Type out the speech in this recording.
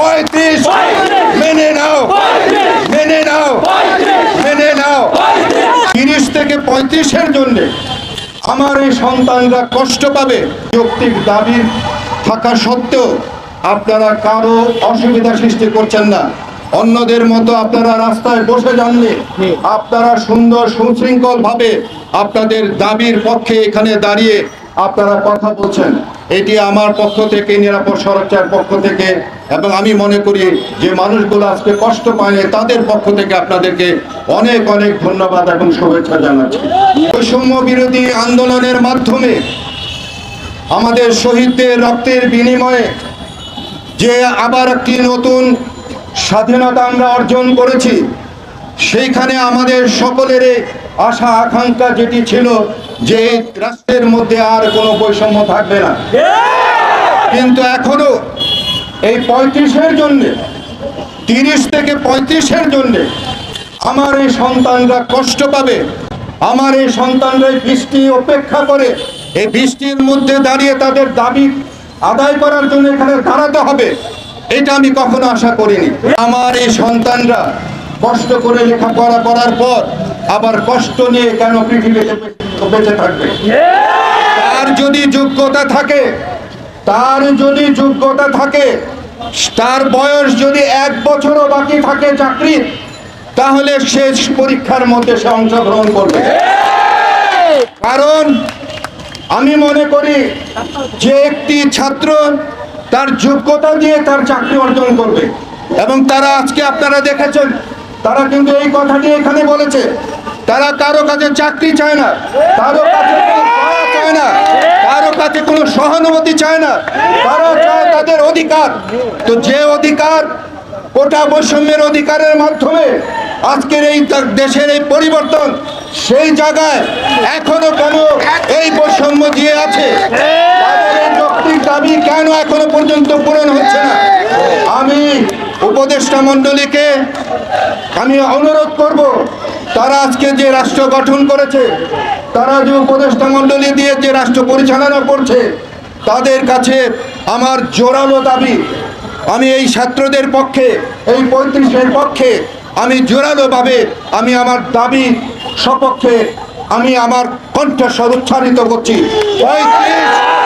পঁয়ত্রিশ। মেনে নাও। মেনে নাও। মেনে নাও। তিরিশ থেকে পঁয়ত্রিশের জন্য আমার এই সন্তানরা কষ্ট পাবে। যৌক্তিক দাবি থাকা সত্ত্বেও আপনারা কারও অসুবিধা সৃষ্টি করছেন না। অন্যদের মতো আপনারা রাস্তায় বসে যাননি আপনারা সুন্দর সুশৃঙ্খল ভাবে আপনাদের দাবির পক্ষে এখানে দাঁড়িয়ে আপনারা কথা বলছেন। এটি আমার পক্ষ থেকে, নিরাপদ সড়কচার পক্ষ থেকে, এবং আমি মনে করি যে মানুষগুলো আজকে কষ্ট পায়নি তাদের পক্ষ থেকে আপনাদেরকে অনেক অনেক ধন্যবাদ এবং শুভেচ্ছা জানাচ্ছি। বৈষম্য বিরোধী আন্দোলনের মাধ্যমে আমাদের শহীদদের রক্তের বিনিময়ে যে আবার একটি নতুন স্বাধীনতা আমরা অর্জন করেছি, সেইখানে আমাদের সকলের আশা আকাঙ্ক্ষা যেটি ছিল যে রাষ্ট্রের মধ্যে আর কোনো বৈষম্য থাকবে না। কিন্তু এখনও এই পঁয়ত্রিশের জন্য, তিরিশ থেকে পঁয়ত্রিশের জন্য আমার এই সন্তানরা কষ্ট পাবে। আমার এই সন্তানরা বৃষ্টি অপেক্ষা করে, এই বৃষ্টির মধ্যে দাঁড়িয়ে তাদের দাবি আদায় করার জন্য এখানে দাঁড়াতে হবে, এটা আমি কখনো আশা করিনি। আমার এই সন্তানরা কষ্ট করে লেখাপড়া করার পর আবার কষ্ট নিয়ে কেন পৃথিবীতে বেঁচে থাকবে। তার যদি যোগ্যতা থাকে, তার যদি যোগ্যতা থাকে, তার বয়স যদি এক বছরও বাকি থাকে চাকরির তাহলে সে পরীক্ষার মধ্যে সে অংশগ্রহণ করবে। কারণ আমি মনে করি যে একটি ছাত্র তার যোগ্যতা দিয়ে তার চাকরি অর্জন করবে। এবং তারা আজকে আপনারা দেখেছেন, তারা কিন্তু এই কথাটি এখানে বলেছে তারা কারও কাছে চাকরি চায় না, কারও কাছে চায় না, কারও কাছে কোনো সহানুভূতি চায় না, তারা চায় তাদের অধিকার। তো যে অধিকার, কোটা বৈষম্যের অধিকারের মাধ্যমে আজকের এই দেশের এই পরিবর্তন, সেই জায়গায় এখনও কেন এই বৈষম্য দিয়ে আছে? দাবি কেন এখনও পর্যন্ত পূরণ হচ্ছে না? আমি উপদেষ্টা মণ্ডলীকে, আমি অনুরোধ করব তারা আজকে যে রাষ্ট্র গঠন করেছে, তারা যে উপদেষ্টা মণ্ডলী দিয়ে যে রাষ্ট্র পরিচালনা করছে, তাদের কাছে আমার জোরালো দাবি, আমি এই ছাত্রদের পক্ষে, এই পঁয়ত্রিশের পক্ষে, আমি জোরালোভাবে, আমি আমার দাবি সপক্ষে, আমি আমার কণ্ঠস্বর উচ্চারিত করছি। পঁয়ত্রিশ